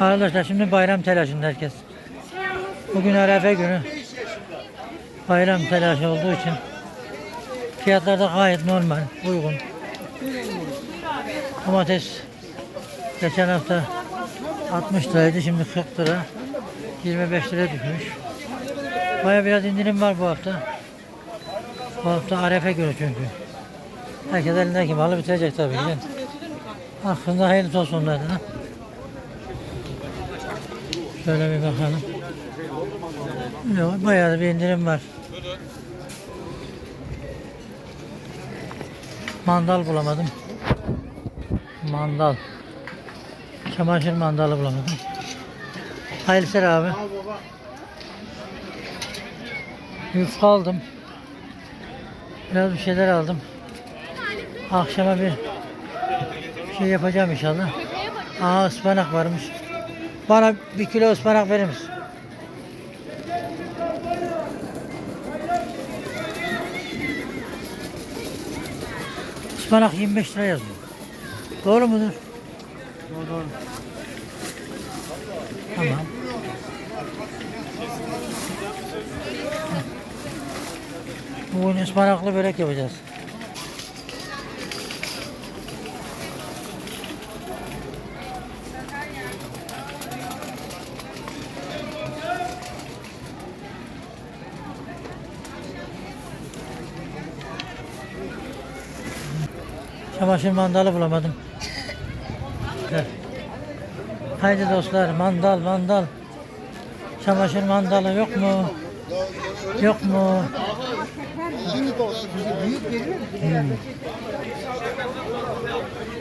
Arkadaşlar şimdi bayram telaşında herkes. Bugün Arefe günü. Bayram telaşı olduğu için fiyatlar da gayet normal, uygun. Domates geçen hafta 60 liraydı, şimdi 40 lira. 25 lira düşmüş. Baya biraz indirim var bu hafta. Bu hafta Arefe günü çünkü. Herkes elindeki malı bitirecek tabii ki. Aklında hayırlısı olsun onlardan. Şöyle bir bakalım. Yok, bayağı bir indirim var. Mandal bulamadım. Mandal. Çamaşır mandalı bulamadım. Hayırlısı abi. Yufka aldım. Biraz bir şeyler aldım. Akşama bir şey yapacağım inşallah. Aa ıspanak varmış. Bana bir kilo ıspanak verir misin? Ispanak 25 lira yazıyor. Doğru mudur? Doğru doğru. Tamam. Bugün ıspanaklı börek yapacağız. Çamaşır mandalı bulamadım. Haydi dostlar mandal mandal. Çamaşır mandalı yok mu? Yok mu? Mu?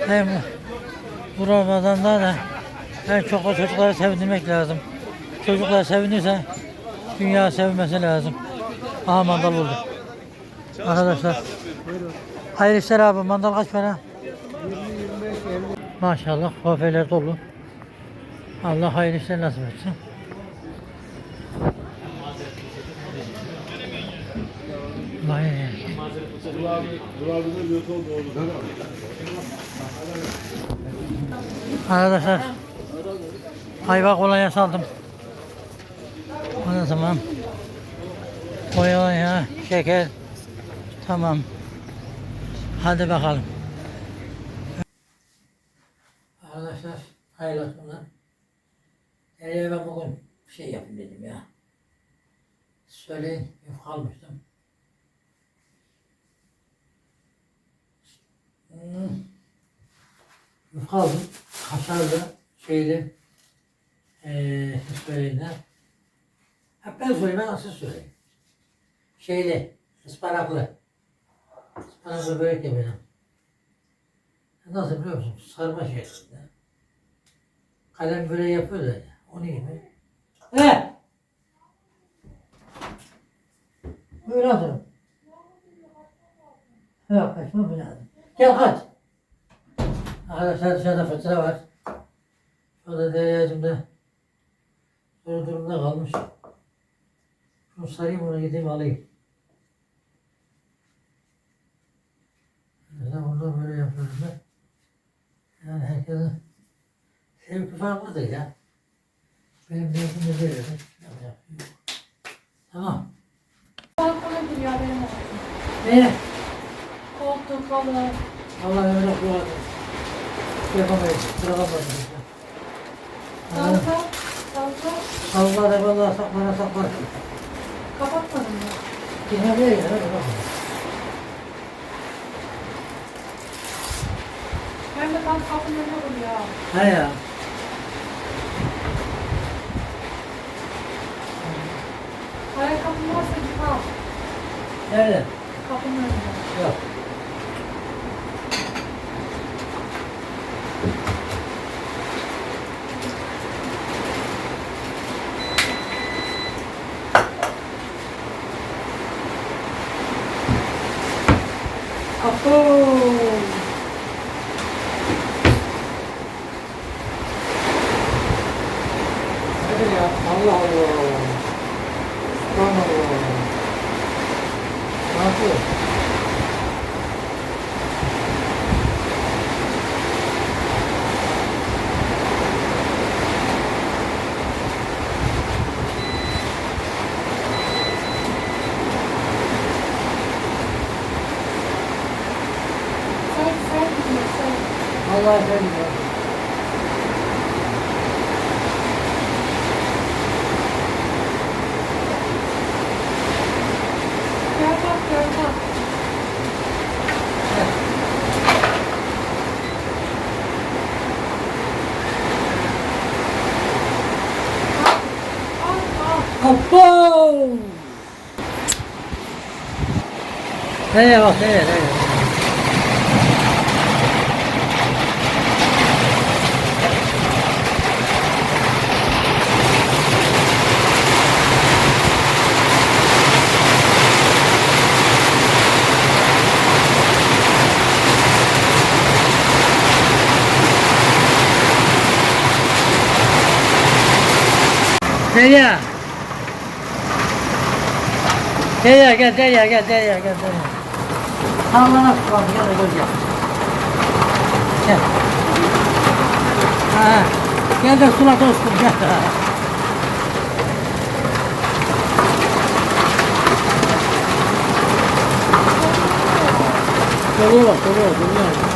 Hem bu Ramazan'da da en çok o çocukları sevindirmek lazım. Çocuklar sevinirse dünya sevinmesi lazım. Aha mandal bulduk. Arkadaşlar. Hayırlı işler abi. Mandal kaç para? 20-25 50. Maşallah kafeler dolu. Allah hayırlı işler nasip etsin. Vay. Arkadaşlar ayva kolonya saldım. Ondan zaman kolonya, şeker tamam. Hadi bakalım. Arkadaşlar hayırlı akşamlar. Nereye ben bugün bir şey yapayım dedim ya. Söyleyin yufka almıştım. Hmm. Yufka aldım. Kaşarlı, şeyli, eee söyleyin de. Hep ben söyleyeyim, ben nasıl söyleyeyim. Şeyli, ıspanaklı. Ispanaklı börek yapacağım. Nasıl biliyor musun? Sarma şeklinde. Kalem böreği yapıyor da onu gibi. He! Buyur hazırım. Yok kaçmam mı lazım? Gel kaç. Arkadaşlar dışarıda fırtına var. Şurada deryacım da zor durumda kalmış. Şunu sarayım ona gideyim alayım. Mesela burada böyle yapıyorum ben. Yani herkesin sevgi farklıdır ya. Benim derdim de böyle. Yapacak bir şey yok. Tamam. Balkona giriyor benim olsun. Ne? Koltuk, halı. Allah öyle kullanır. Yapamayız. Kıramamayız. Salça. Salça. Allah da vallahi saklara saklar. Kapatmadın mı? Kime değil ya. Hem de tam kapının önüne duruyor. He ya. 好的。别放别放。好棒！来人哦，harika gidiyor. Gel bak gel bak. Al al. Hoppa! Nereye bak nereye nereye? Derya. Derya gel Derya gel Derya gel Derya. Sallana tutalım gel de gör gel. Gel. Ha, gel de sula dostum gel. Doluyor bak doluyor doluyor.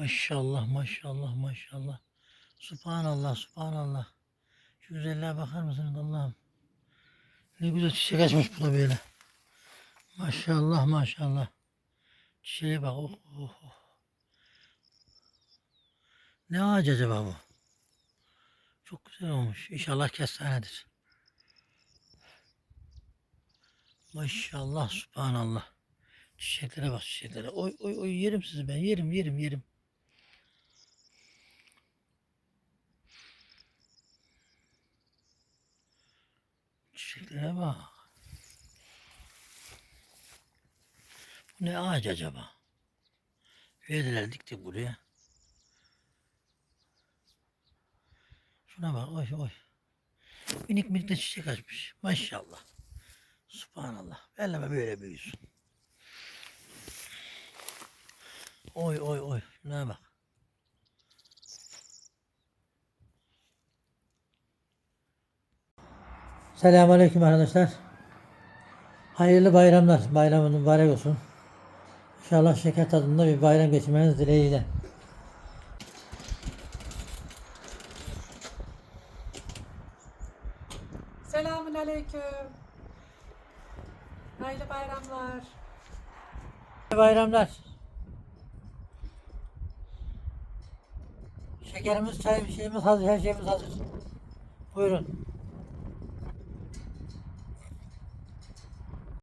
Maşallah maşallah maşallah. Subhanallah subhanallah. Şu güzelliğe bakar mısınız Allah'ım? Ne güzel çiçek açmış bu da böyle. Maşallah maşallah. Çiçeğe bak. Oh, oh, oh. Ne ağacı acaba bu? Çok güzel olmuş. İnşallah kestanedir. Maşallah subhanallah. Çiçeklere bak çiçeklere. Oy oy oy yerim sizi ben. Yerim yerim yerim. Çiçeklere bak. Bu ne ağaç acaba? Verdiler diktik buraya. Şuna bak oy oy. Minik minik de çiçek açmış. Maşallah. Subhanallah. Elleme böyle büyüsün. Oy oy oy. Şuna bak. Selamünaleyküm arkadaşlar. Hayırlı bayramlar. Bayramın mübarek olsun. İnşallah şeker tadında bir bayram geçirmeniz dileğiyle. Selamun aleyküm. Hayırlı bayramlar. Bayramlar. Şekerimiz, çayımız, şeyimiz hazır, her şeyimiz hazır. Buyurun.